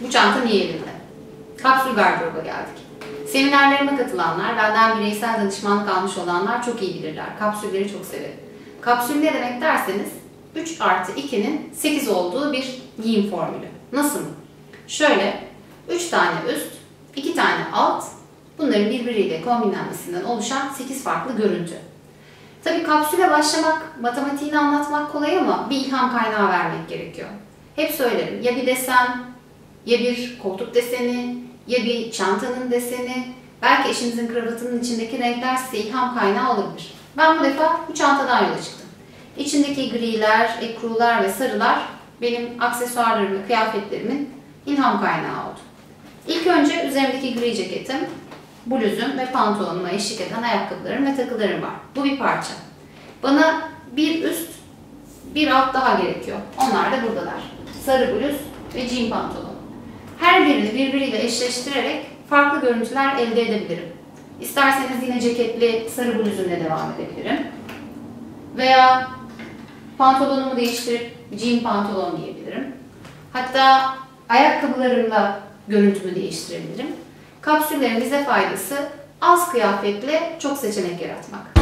Bu çanta niye elimde? Kapsül gardıroba geldik. Seminerlerime katılanlar, benden bireysel danışmanlık almış olanlar çok iyi bilirler. Kapsülleri çok severim. Kapsül ne demek derseniz 3 artı 2'nin 8 olduğu bir giyim formülü. Nasıl mı? Şöyle 3 tane üst, 2 tane alt, bunların birbiriyle kombinlenmesinden oluşan 8 farklı görüntü. Tabii kapsüle başlamak, matematiğini anlatmak kolay ama bir ilham kaynağı vermek gerekiyor. Hep söylerim ya bir desen, ya bir koltuk deseni, ya bir çantanın deseni, belki eşinizin kravatının içindeki renkler size ilham kaynağı olabilir. Ben bu defa bu çantadan yola çıktım. İçindeki griler, ekrular ve sarılar benim aksesuarlarım ve kıyafetlerimin ilham kaynağı oldu. İlk önce üzerimdeki gri ceketim, bluzum ve pantolonuma eşlik eden ayakkabılarım ve takılarım var. Bu bir parça. Bana bir üst, bir alt daha gerekiyor. Onlar da buradalar. Sarı bluz ve jean pantolon. Her birini birbiriyle eşleştirerek farklı görüntüler elde edebilirim. İsterseniz yine ceketli sarı bluzumla devam edebilirim. Veya pantolonumu değiştirip jean pantolon giyebilirim. Hatta ayakkabılarımla görüntümü değiştirebilirim. Kapsüllerin bize faydası az kıyafetle çok seçenek yaratmak.